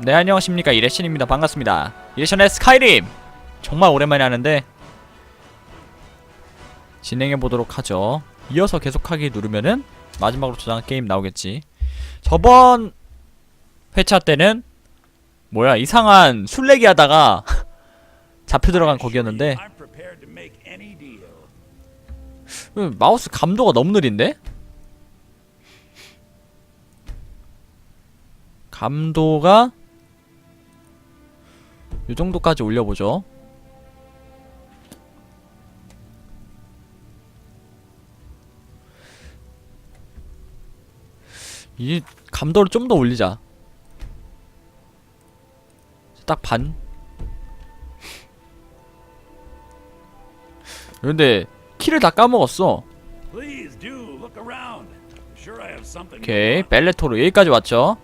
네 안녕하십니까. 이레신입니다. 반갑습니다. 이레션의 스카이림! 정말 오랜만에 하는데 진행해보도록 하죠. 이어서 계속하기 누르면은 마지막으로 저장한 게임 나오겠지. 저번 회차 때는 뭐야 이상한 술래기 하다가 잡혀 들어간 거기였는데. 왜 마우스 감도가 너무 느린데? 감도가 이 정도까지 올려보죠. 이 감도를 좀 더 올리자. 딱 반. 근데 키를 다 까먹었어. 오케이 벨레토로 여기까지 왔죠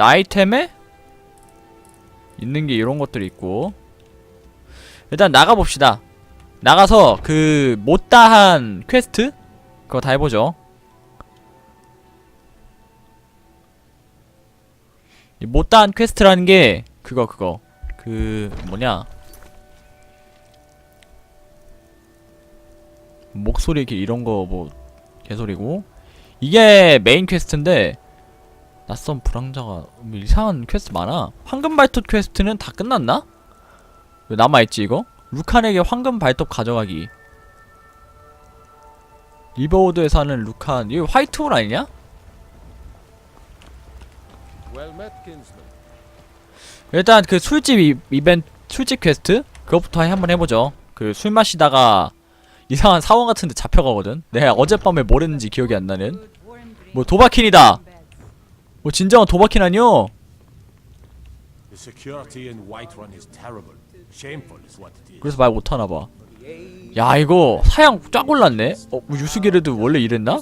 아이템에 있는 게 이런 것들이 있고. 일단 나가봅시다. 나가서 그 못다한 퀘스트? 그거 다 해보죠. 이 못다한 퀘스트라는 게 그거 그거. 그 뭐냐? 목소리 길 이런 거 뭐 개소리고. 이게 메인 퀘스트인데 낯선 불황자가 뭐 이상한 퀘스트 많아. 황금 발톱 퀘스트는 다 끝났나? 왜 남아있지 이거? 루칸에게 황금 발톱 가져가기. 리버우드에 사는 루칸 이거 화이트홀 아니냐? 일단 그 술집 이, 이벤트 술집 퀘스트? 그것부터 한번 해보죠. 그 술 마시다가 이상한 사원 같은데 잡혀가거든. 내가 어젯밤에 뭘 했는지 기억이 안 나는. 뭐 도박킨이다 뭐 진정한 도박킨 아니요 The security in Whiterun is terrible. Shameful is what it is. 그래서 말 못하나 봐 야 이거 사양 쫙 올랐네 어? 뭐 유수기르도 원래 이랬나?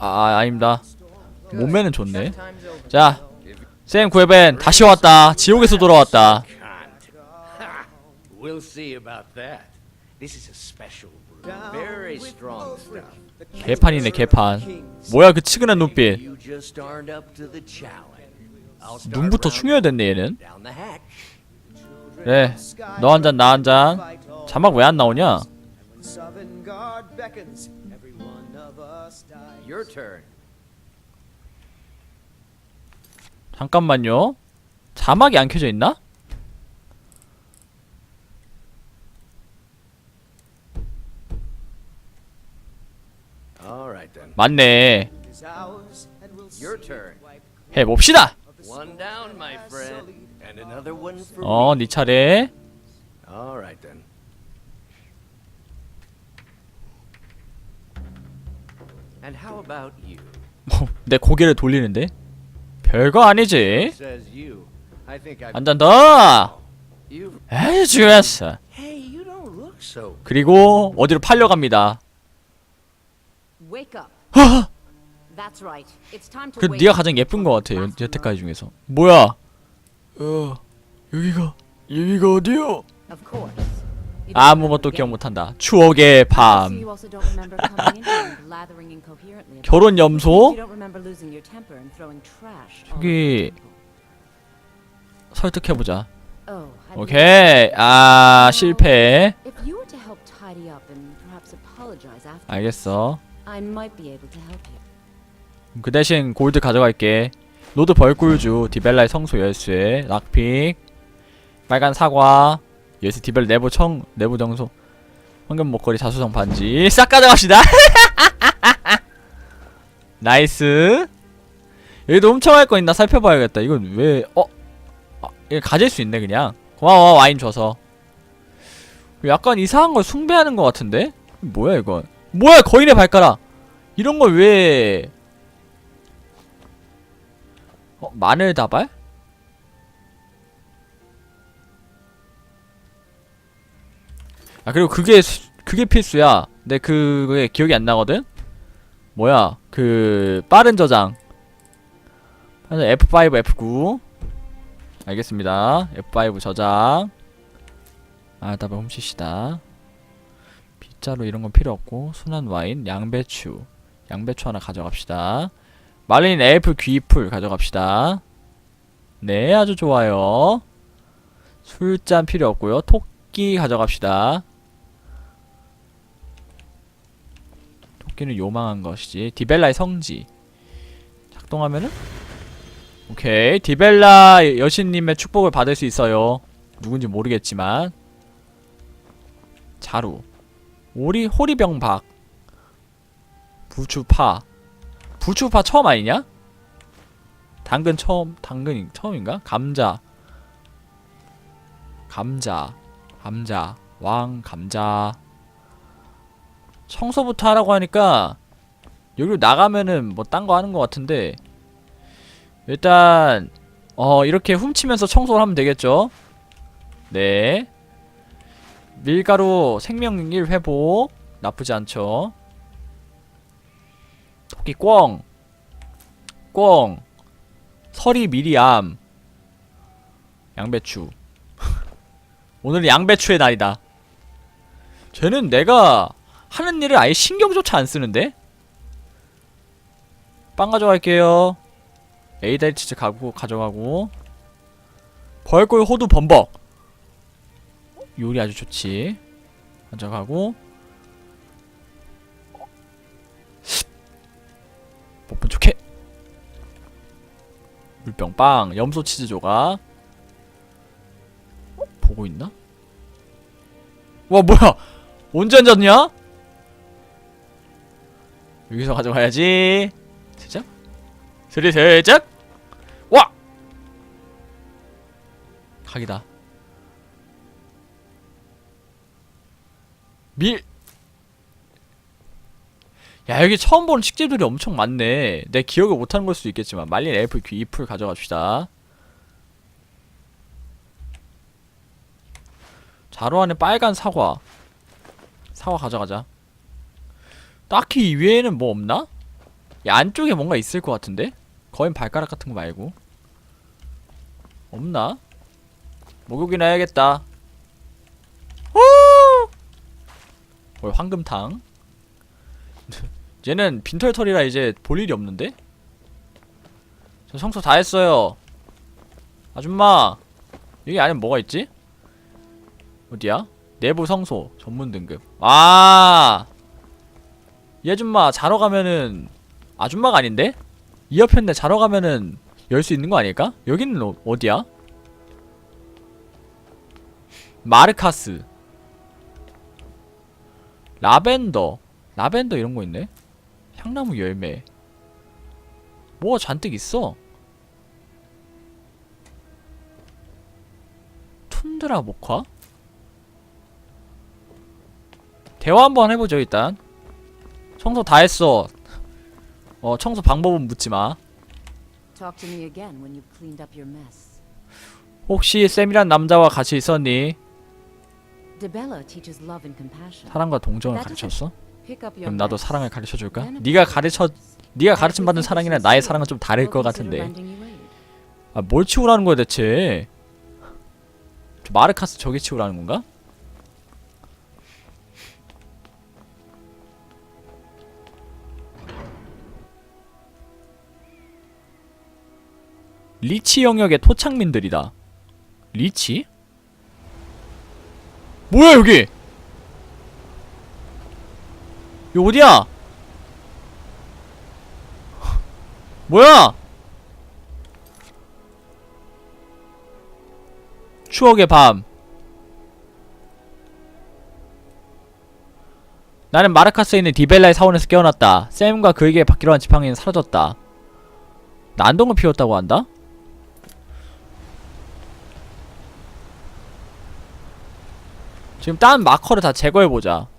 아 아닙니다 몸매는 좋네. 자 샘 구에벤 다시 왔다 지옥에서 돌아왔다 We'll see about that. This is a special brew. Very strong stuff. 개판이네 개판 뭐야 그 치근한 눈빛 눈부터 round 충혈 됐네 얘는 down the hatch. 그래 너 한 잔 나 한 잔 자막 왜 안 나오냐. 잠깐만요 자막이 안 켜져 있나? All right then. 맞네 Is ours, and we'll Your see turn. wipe 해봅시다 어 네 차례? 내 고개를 돌리는데 별거 아니지 Says you. I think I've. 한잔더 You. 에이 좋았어. 그리고 어디로 팔려갑니다 그 네가. 가장 예쁜 것 같아 여, 여태까지 중에서 뭐야 어 여기가 여기가 어디요 아무것도 기억 못한다 추억의 밤 결혼. 염소 저기-. 설득해보자 Oh, 오케이 아 실패 알겠어 I might be able to help you. 그 대신 골드 가져갈게. 노드 벌꿀주 디벨라의 성소 열쇠 락픽. 빨간 사과. 열쇠 디벨 내부 청 내부 정소. 황금 목걸이 자수성 반지. 싹 가져갑시다. 나이스. 여기도 훔쳐갈 거 있나 살펴봐야겠다. 이건 왜 어? 아, 이거 가질 수 있네 그냥. 고마워 와인 줘서. 약간 이상한 걸 숭배하는 것 같은데? 뭐야 이건? 뭐야 거인의 발가락 이런 걸 왜 어, 마늘 다발? 아 그리고 그게 수- 그게 필수야. 근데 그게 기억이 안 나거든. 뭐야? 그 빠른 저장. 그래서 F5, F9. 알겠습니다. F5 저장. 아, 다발 훔치시다. 빗자루 이런 건 필요 없고 순한 와인, 양배추. 양배추 하나 가져갑시다. 말린 애플 귀풀 가져갑시다. 네, 아주 좋아요. 술잔 필요 없고요. 토끼 가져갑시다. 토끼는 요망한 것이지. 디벨라의 성지. 작동하면은? 오케이. 디벨라 여신님의 축복을 받을 수 있어요. 누군지 모르겠지만. 자루. 오리, 호리병박. 부추파. 부추파 처음 아니냐? 당근 처음, 당근 처음인가? 감자. 감자. 감자. 왕, 감자. 청소부터 하라고 하니까 여기로 나가면은 뭐 딴 거 하는 것 같은데 일단 어 이렇게 훔치면서 청소를 하면 되겠죠 네 밀가루 생명일 회복 나쁘지 않죠 토끼 꿩꿩 서리 미리암 양배추 오늘은 양배추의 날이다 쟤는 내가 하는 일을 아예 신경조차 안 쓰는데? 빵 가져갈게요. 에이다리 치즈 가고 가져가고 벌꿀 호두 범벅 요리 아주 좋지. 가져가고 물병 빵 염소 치즈 조각 보고 있나? 와 뭐야 언제 앉았냐? 여기서 가져가야지. 스리 살짝. 와. 각이다. 밀. 야 여기 처음 보는 식재들이 엄청 많네. 내 기억을 못하는 걸 수도 있겠지만 말린 애플 귀 잎을 가져갑시다. 자루 안에 빨간 사과. 사과 가져가자. 딱히 이 위에는 뭐 없나? 이 안쪽에 뭔가 있을 것 같은데? 거인 발가락 같은 거 말고 없나? 목욕이나 해야겠다 후! 어, 황금탕 얘는 빈털털이라 이제 볼 일이 없는데? 저 청소 다 했어요 아줌마 여기 안에 뭐가 있지? 어디야? 내부 성소 전문 등급 아 이 아줌마 자러 가면은 아줌마가 아닌데? 이 옆인데 자러 가면은 열 수 있는 거 아닐까? 여기는 어, 어디야? 마르카스 라벤더 라벤더 이런 거 있네 향나무 열매 뭐가 잔뜩 있어 툰드라 목화 대화 한번 해보죠 일단 청소 다 했어. 어, 청소 방법은 묻지 마. Talk to me again when you've cleaned up your mess. 혹시 쌤이란 남자와 같이 있었니? 사랑과 동정을 가르쳤어? 그럼 나도. 사랑을 가르쳐 줄까? 네가. 가르쳐 네가 가르침 받은 it's 나의 사랑은 좀 다를 것 같은데. 아, 뭘 치우라는 거야 대체? 저 마르카스 저기 치우라는 건가? 리치 영역의 토착민들이다. 리치? 뭐야 여기? 여기 어디야? 뭐야? 추억의 밤. 나는 마르카스에 있는 디벨라의 사원에서 깨어났다. 샘과 그에게 받기로 한 지팡이는 사라졌다. 난동을 피웠다고 한다? 지금 딴 마커를 다 제거해보자.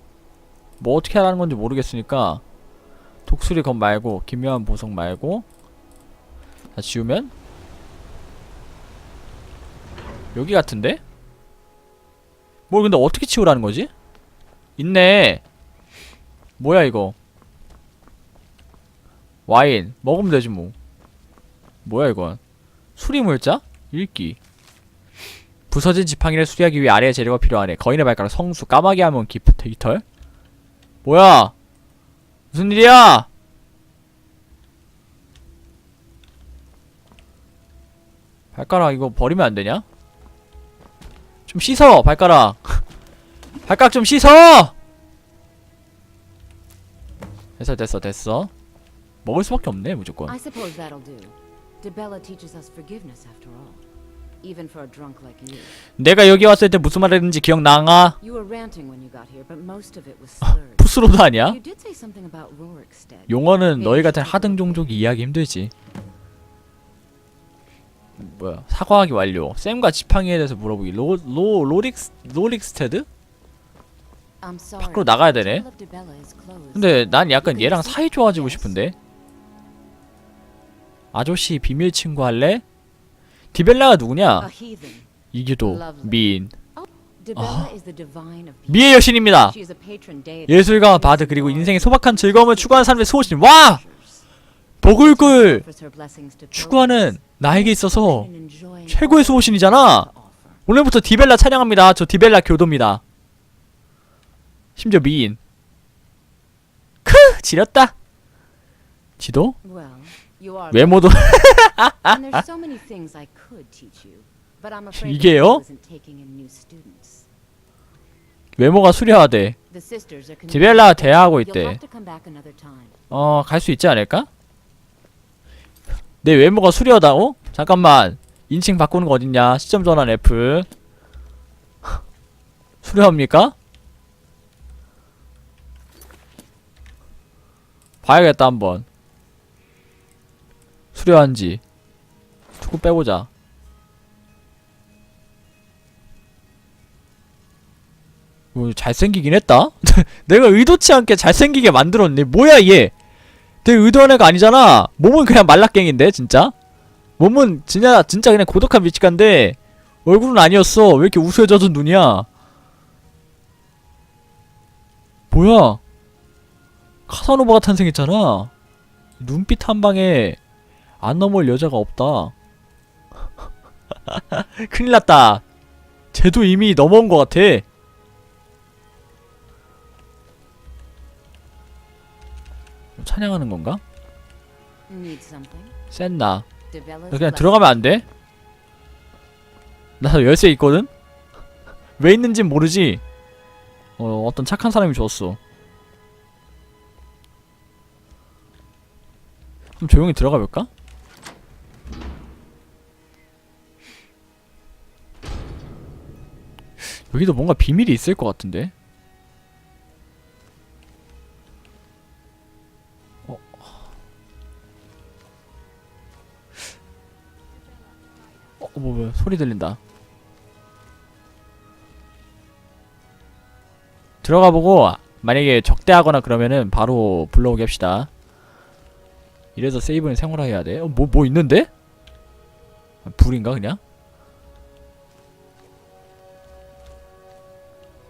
뭐 어떻게 하라는 건지 모르겠으니까 독수리 검 말고 기묘한 보석 말고 다 지우면 여기 같은데? 뭘 근데 어떻게 치우라는 거지? 있네. 뭐야 이거? 와인 먹으면 되지 뭐. 뭐야 이건? 수리물자? 읽기. 부서진 지팡이를 수리하기 위해 아래의 재료가 필요하네. 거인의 발가락, 성수, 까마귀 하면 기프트 깃털. 뭐야? 무슨 일이야? 발가락 이거 버리면 안 되냐? 좀 씻어 발가락 발가락 좀 씻어! 됐어 됐어 됐어 먹을 수밖에 없네 무조건 I suppose that'll do. Debella teaches us forgiveness after all. Even for a drunk like you. 내가 여기 왔을 때 무슨 말 했는지 기억나가? You were ranting when you got here, but most of it was slurred. 푸스로드 아니야? You did say something about Rorikstead. 용어는 너희 같은 하등 종족이 이해하기 힘들지 뭐야 사과하기 완료 샘과 지팡이에 대해서 물어보기 로, 로, 로릭스, 로릭스테드? I'm sorry. 밖으로 나가야 되네. 근데 난 약간 얘랑 사이 좋아지고 싶은데 아저씨 비밀 친구 할래? 디벨라가 누구냐? 이기도. 미인. Divine of 미의 여신입니다. 예술가 바드 그리고 인생의 소박한 즐거움을 추구하는 사람의 수호신 와! blessings to 추구하는 나에게 있어서 최고의 offer. 오늘부터 디벨라 찬양합니다. 저 디벨라 교도입니다. 심지어 미인. 크! 지렸다. 지도? 외모도 and there's so many things I could teach you. But I'm afraid the 이게요? school isn't taking in new students. 외모가 수려하대 The sisters are 디벨라 대화하고 you'll 있대 have to come back another time. 어 갈 수 있지 않을까? 내 외모가 수려하다고? 잠깐만 인칭 바꾸는 거 어딨냐 시점 전환 F 수려합니까? 봐야겠다 한번 수려한지 투구 빼보자. 뭐 잘생기긴 했다? 내가 의도치 않게 잘생기게 만들었네 뭐야 얘 되게 의도한 애가 아니잖아. 몸은 그냥 말라깽인데 진짜? 몸은 진짜 진짜 그냥 고독한 미치간데 얼굴은 아니었어. 왜 이렇게 우수해 젖은 눈이야? 뭐야? 카사노바가 탄생했잖아. 눈빛 한 방에 안 넘어올 여자가 없다 큰일 났다 쟤도 이미 넘어온 것 같아 찬양하는 건가? 센나 나 그냥. 들어가면 안 돼? 나 열쇠 있거든? 왜 있는진 모르지? 어, 어떤 착한 사람이 줬어. 그럼 조용히 들어가 볼까? 여기도 뭔가 비밀이 있을 것 같은데? 어. 어, 뭐, 뭐, 소리 들린다. 들어가 보고, 만약에 적대하거나 그러면은 바로 불러오게 합시다. 이래서 세이브는 생활화해야 돼. 어, 뭐, 뭐 있는데? 아, 불인가, 그냥?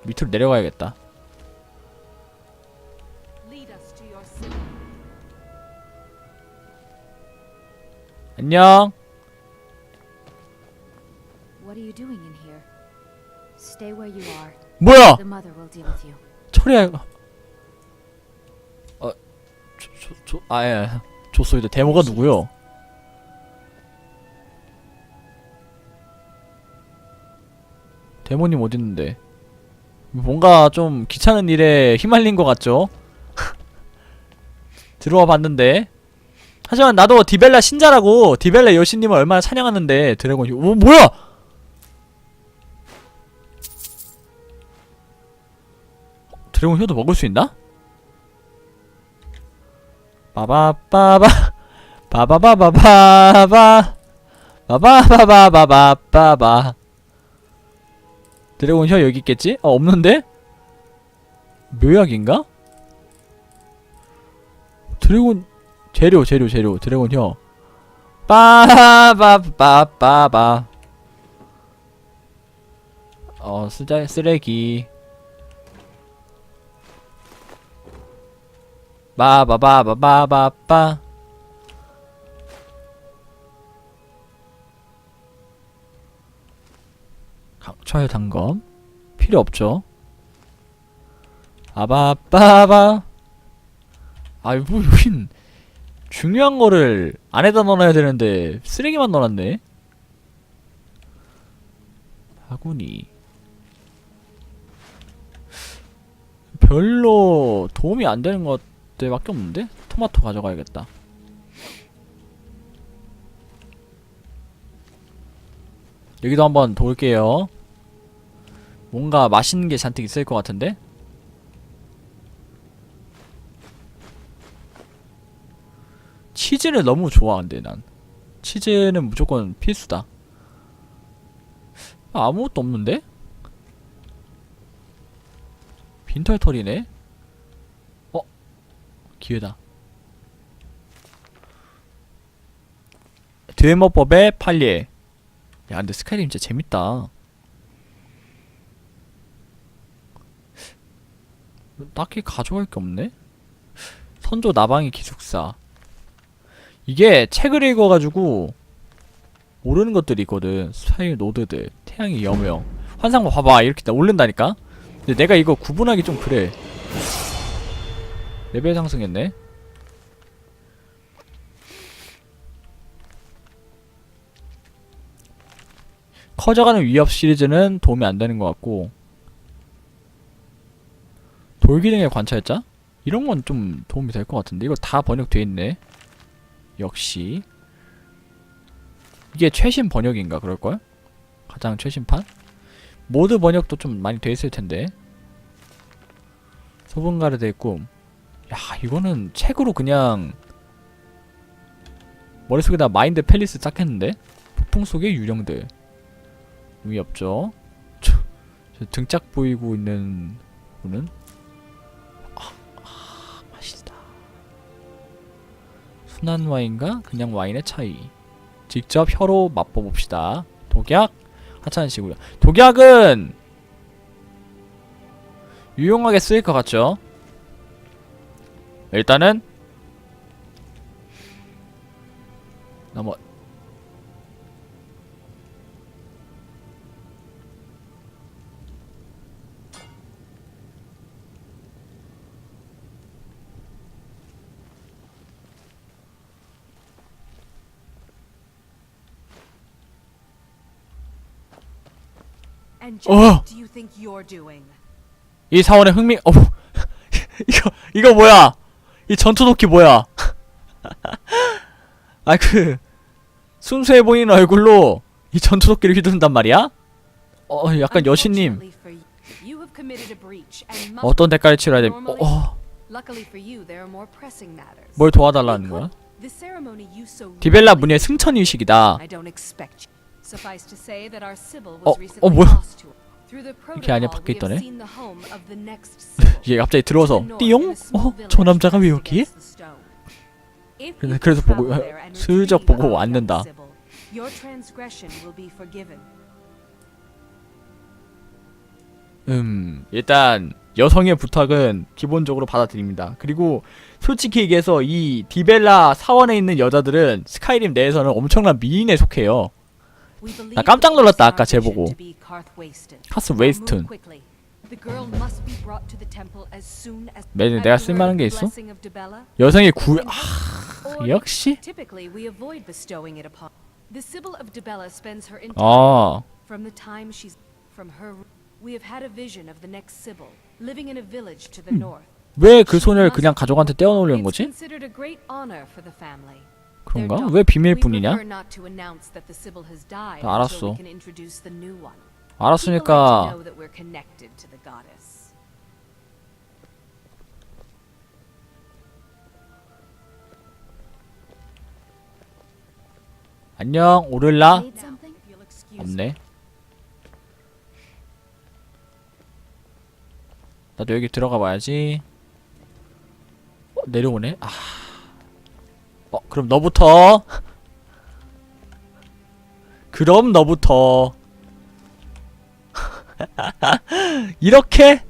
밑으로 내려가야겠다. 안녕. What are you doing in here? Stay where you are. 뭐야! The mother will deal with you. 철이야. 어, 조, 조, 조, 아, 예. 조소이드 데모가 누구요? 데모님 어딨는데? 뭔가 좀 귀찮은 일에 휘말린 것 같죠? 들어와 봤는데 하지만 나도 디벨라 신자라고 디벨라 여신님을 얼마나 찬양하는데 드래곤이 오 뭐야! 드래곤 효도 먹을 수 있나? 빠바빠바 바바바 바바바 바바바 바바바바 드래곤 혀 여기 있겠지? 어 없는데? 묘약인가? 드래곤 재료 재료 재료 드래곤 혀 빠바바바바 어 쓰자 쓰레기 바바바바바바 강철 단검. 필요 없죠. 아바빠바. 아이 뭐 여긴 중요한 거를 안에다 넣어놔야 되는데 쓰레기만 넣어놨네. 바구니. 별로 도움이 안 되는 것들밖에 없는데? 토마토 가져가야겠다. 여기도 한번 돌게요 뭔가 맛있는 게 잔뜩 있을 것 같은데? 치즈를 너무 좋아한대 난 치즈는 무조건 필수다 아무것도 없는데? 빈털털이네? 어? 기회다 되모법의 판례 야 근데 스카이림 진짜 재밌다 딱히 가져갈 게 없네? 선조 나방의 기숙사. 이게 책을 읽어가지고 모르는 것들이 있거든. 스파이 노드들 태양의 여명. 환상과 봐봐 이렇게 다 오른다니까? 근데 내가 이거 구분하기 좀 그래. 레벨 상승했네. 커져가는 위협 시리즈는 도움이 안 되는 것 같고 돌기능의 관찰자? 이런 건 좀 도움이 될 것 같은데 이거 다 번역돼 있네 역시 이게 최신 번역인가 그럴걸? 가장 최신판? 모드 번역도 좀 많이 돼 있을 텐데 소분가르드의 꿈. 야 이거는 책으로 그냥 머릿속에다 마인드 팰리스 딱 했는데 폭풍 속의 유령들 의미 없죠 등짝 보이고 있는 분은 순한 와인과 그냥 와인의 차이. 직접 혀로 맛봐봅시다. 독약? 하찮으시고요. 독약은 유용하게 쓰일 것 같죠? 일단은 넘어 Oh. doing? 이 사원의 흥미 어 이거 이거 뭐야 이 전투 도끼 뭐야 아 그 순수해 보이는 얼굴로 이 전투 도끼를 휘두른단 말이야 어 약간 여신님 어떤 대가를 치러야 돼 어, 어. 뭘 도와달라는 거야 디벨라 문의 승천 의식이다 Suffice to say that our Sybil 어, was 어, recently 뭐야? lost to Through the 이렇게 안에 protocol, 밖에 we have 있더네? seen the home of the next Sybil. 이게 갑자기 들어서 in 띠용 어 저 남자가 왜 여기 그래서- 보고- 슬쩍 보고 왔는다. 음 일단 여성의 부탁은 기본적으로 받아들입니다 그리고 솔직히 얘기해서 이 디벨라 사원에 있는 여자들은 스카이림 내에서는 엄청난 미인에 속해요 나 깜짝 놀랐다, 아까 쟤 보고. 카스 as 매일 내가 쓸만한 게 있어? 여성의 구 아, 역시 아 from the time she's from her. We have had a vision of the next Sibyl living in a village to the north. 왜그 소녀를 그냥 가족한테 떼어놓으려는 거지? 그런가? 왜 비밀뿐이냐? 나 알았어. 알았으니까. 안녕 오를라. 없네 나도 여기 들어가 봐야지 어, 내려오네 아. 어 그럼 너부터. 그럼 너부터. 이렇게?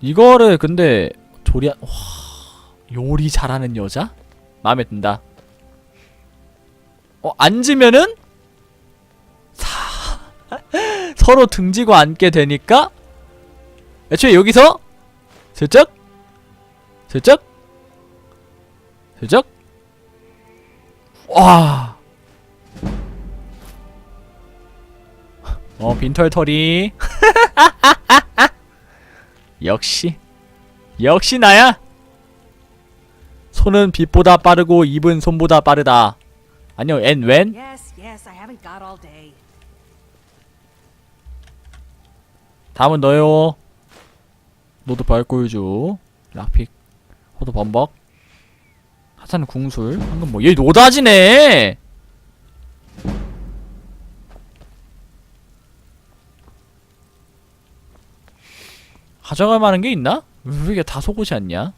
이거를 근데 조리 와 요리 잘하는 여자? 마음에 든다. 어 앉으면은? 사 서로 등지고 앉게 되니까? 애초에 여기서? 슬쩍? 슬쩍 슬쩍 와. 어 빈털터리 역시. 역시 나야. 손은 빛보다 빠르고 입은 손보다 빠르다. 아니요 all day. 다음은 너요. 너도 발골주. 락픽. 호도 범벅 하산 궁술 방금 뭐얘 노다지네 가져갈 만한 게 있나? 왜 이게 다 속옷이? 일단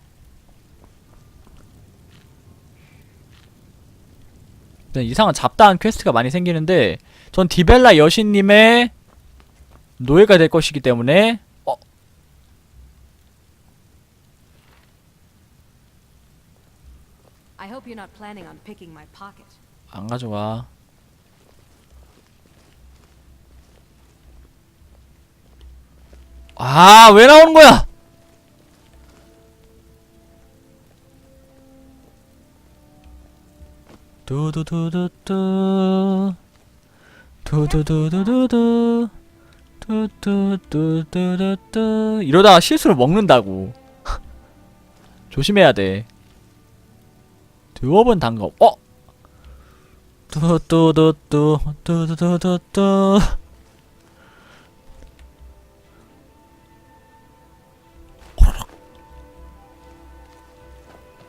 이상한 잡다한 퀘스트가 많이 생기는데 전 디벨라 여신님의 노예가 될 것이기 때문에 어 I hope you're not planning on picking my pocket. 안 가져가. 아, 왜 나오는 거야? 두두두두두 두두 두두두두 두 두두두두두 이러다가 실수로 먹는다고 조심해야 돼 두어 번 담가 어? 뚜뚜뚜뚜 뚜뚜뚜뚜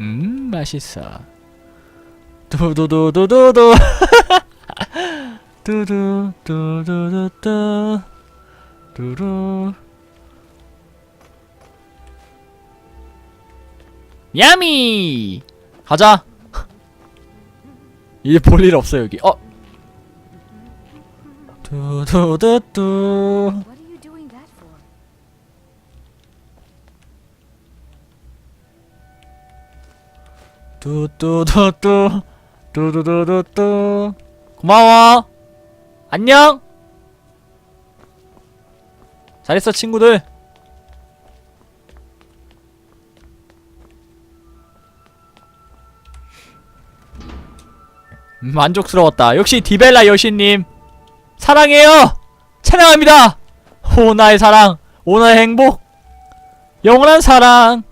음 맛있어. 두두두두두두. 두두두두두두. 두루. 야미! 가자 이제 볼 일 없어 여기. 어? 두두두두. What are you doing that for? 뚜뚜뚜뚜 뚜두두두뚜 고마워. 안녕. 잘했어 친구들 만족스러웠다. 역시 디벨라 여신님 사랑해요! 찬양합니다! 오나의 사랑 오나의 행복 영원한 사랑